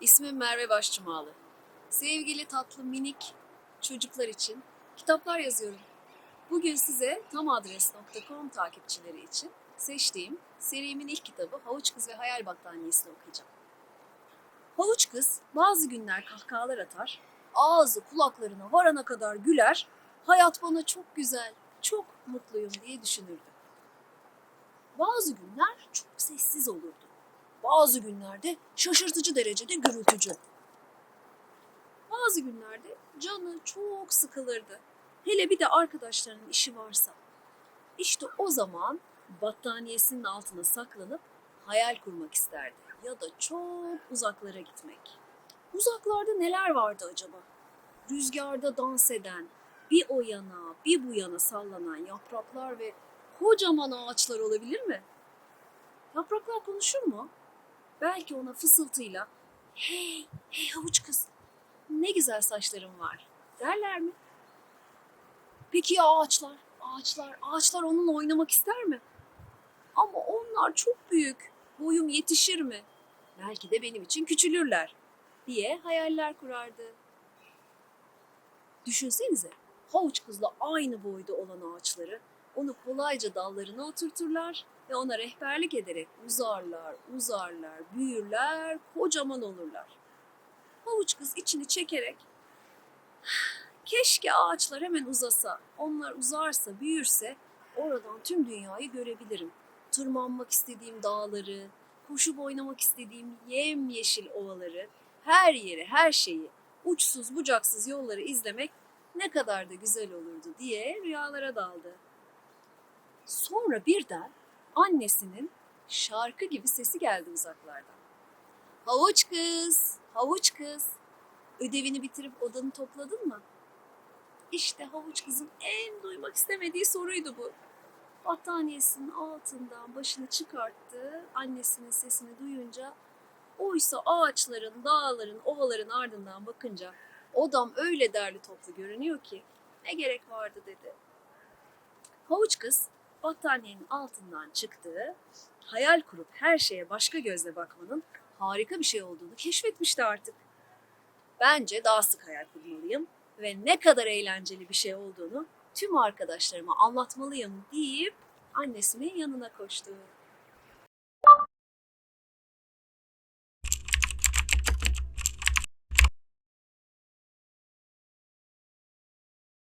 İsmim Merve Başçumalı. Sevgili tatlı minik çocuklar için kitaplar yazıyorum. Bugün size tamadres.com takipçileri için seçtiğim serimin ilk kitabı Havuç Kız ve Hayal Battaniyesi'ni okuyacağım. Havuç Kız bazı günler kahkahalar atar, ağzı kulaklarına varana kadar güler, hayat bana çok güzel, çok mutluyum diye düşünürdü. Bazı günler çok sessiz olurdu. Bazı günlerde şaşırtıcı derecede gürültücü. Bazı günlerde canı çok sıkılırdı. Hele bir de arkadaşlarının işi varsa. İşte o zaman battaniyesinin altına saklanıp hayal kurmak isterdi. Ya da çok uzaklara gitmek. Uzaklarda neler vardı acaba? Rüzgarda dans eden, bir o yana bir bu yana sallanan yapraklar ve kocaman ağaçlar olabilir mi? Yapraklar konuşur mu? Belki ona fısıltıyla hey hey havuç kız ne güzel saçların var derler mi? Peki ya ağaçlar? Ağaçlar, ağaçlar onunla oynamak ister mi? Ama onlar çok büyük. Boyum yetişir mi? Belki de benim için küçülürler diye hayaller kurardı. Düşünsenize havuç kızla aynı boyda olan ağaçları onu kolayca dallarına oturturlar ve ona rehberlik ederek uzarlar, uzarlar, büyürler, kocaman olurlar. Havuç kız içini çekerek keşke ağaçlar hemen uzasa, onlar uzarsa, büyürse oradan tüm dünyayı görebilirim. Tırmanmak istediğim dağları, koşup oynamak istediğim yemyeşil ovaları, her yeri, her şeyi, uçsuz bucaksız yolları izlemek ne kadar da güzel olurdu diye rüyalara daldı. Sonra birden annesinin şarkı gibi sesi geldi uzaklardan. Havuç kız, havuç kız. Ödevini bitirip odanı topladın mı? İşte havuç kızın en duymak istemediği soruydu bu. Battaniyesinin altından başını çıkarttı. Annesinin sesini duyunca oysa ağaçların, dağların, ovaların ardından bakınca odam öyle derli toplu görünüyor ki ne gerek vardı dedi. Havuç kız battaniyenin altından çıktı. Hayal kurup her şeye başka gözle bakmanın harika bir şey olduğunu keşfetmişti artık. Bence daha sık hayal kurmalıyım ve ne kadar eğlenceli bir şey olduğunu tüm arkadaşlarıma anlatmalıyım deyip annesinin yanına koştu.